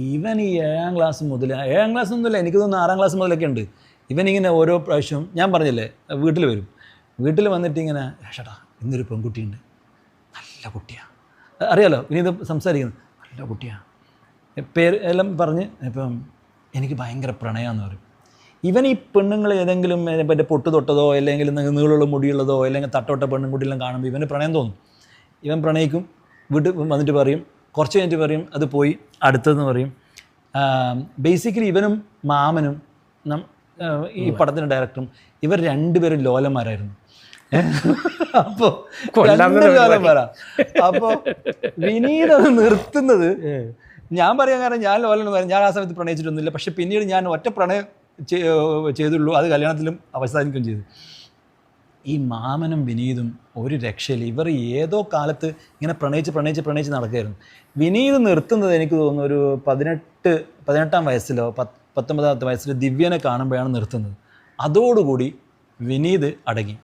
ഇവൻ ഈ ഏഴാം ക്ലാസ് മുതൽ ഏഴാം ക്ലാസ് ഒന്നുമില്ല എനിക്ക് തോന്നുന്നു ആറാം ക്ലാസ് മുതലൊക്കെ ഉണ്ട്. ഇവൻ ഇങ്ങനെ ഓരോ പ്രാവശ്യം ഞാൻ പറഞ്ഞില്ലേ വീട്ടിൽ വരും. വീട്ടിൽ വന്നിട്ട് ഇങ്ങനെ ചേട്ടാ ഇന്നൊരു പെൺകുട്ടിയുണ്ട്. നല്ല കുട്ടിയാണ് അറിയാലോ ഇനി ഇത് സംസാരിക്കുന്നത്. നല്ല കുട്ടിയാണ് പേര് എല്ലാം പറഞ്ഞ് ഇപ്പം എനിക്ക് ഭയങ്കര പ്രണയമാണെന്ന് പറയും. ഇവൻ ഈ പെണ്ണുങ്ങൾ ഏതെങ്കിലും എന്റെ പൊട്ട് തൊട്ടതോ അല്ലെങ്കിൽ നീളുള്ള മുടിയുള്ളതോ അല്ലെങ്കിൽ തട്ടോട്ട പെണ്ണും കുട്ടിയെല്ലാം കാണുമ്പോൾ ഇവന് പ്രണയം തോന്നും. ഇവൻ പ്രണയിക്കും വീട്ടിൽ വന്നിട്ട് പറയും കുറച്ച് കഴിഞ്ഞിട്ട് പറയും അത് പോയി അടുത്തതെന്ന് പറയും. ബേസിക്കലി ഇവനും മാമനും ഈ പടത്തിന്റെ ഡയറക്ടറും ഇവർ രണ്ടുപേരും ലോലന്മാരായിരുന്നു. അപ്പോൾ ലോലന്മാരാ. അപ്പോൾ വിനീത് അത് നിർത്തുന്നത് ഞാൻ പറയാൻ കാരണം ഞാൻ ലോലന്മാരും. ഞാൻ ആ സമയത്ത് പ്രണയിച്ചിട്ടൊന്നുമില്ല. പക്ഷെ പിന്നീട് ഞാൻ ഒറ്റ പ്രണയം ചെയ്തുള്ളൂ. അത് കല്യാണത്തിലും അവസാനിക്കുകയും ചെയ്തു. ഈ മാമനും വിനീതും ഒരു രക്ഷയില്ല. ഇവർ ഏതോ കാലത്ത് ഇങ്ങനെ പ്രണയിച്ച് പ്രണയിച്ച് പ്രണയിച്ച് നടക്കുകയായിരുന്നു. വിനീത് നിർത്തുന്നത് എനിക്ക് തോന്നുന്നു ഒരു പതിനെട്ട് പതിനെട്ടാം വയസ്സിലോ പത്ത് പത്തൊമ്പതാമത്തെ വയസ്സിൽ ദിവ്യനെ കാണുമ്പോഴാണ് നിർത്തുന്നത്. അതോടുകൂടി വിനീത് അടങ്ങി.